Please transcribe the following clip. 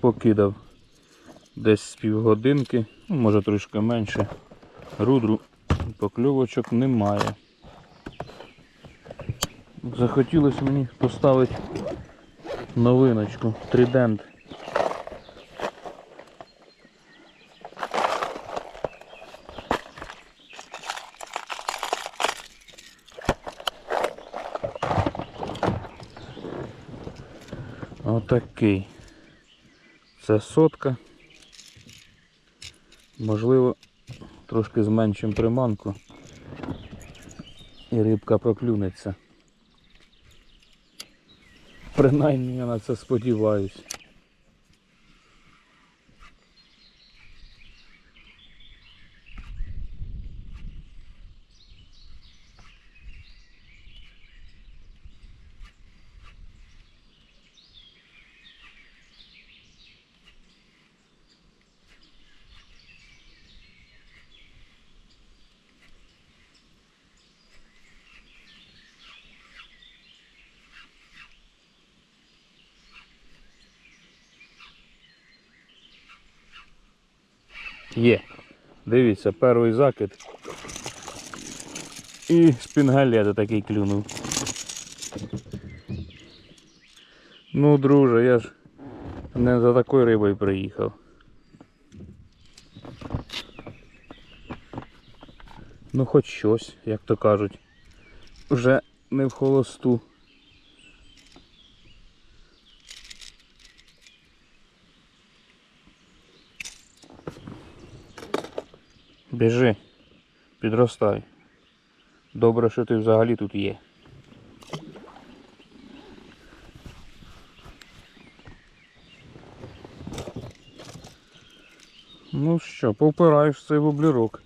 покидав десь з півгодинки, ну, може трошки менше. Рудру покльовочок немає. Захотілося мені поставити новиночку тридент. Отакий. Це сотка. Можливо, трошки зменшимо приманку і рибка проклюнеться. Принаймні я на це сподіваюсь. Є. Дивіться, перший закид. І спінгалета такий клюнув. Ну, друже, я ж не за такою рибою приїхав. Ну хоч щось, як то кажуть. Вже не в холосту. Біжи, підростай. Добре, що ти взагалі тут є. Ну що, повпираєш цей воблерок.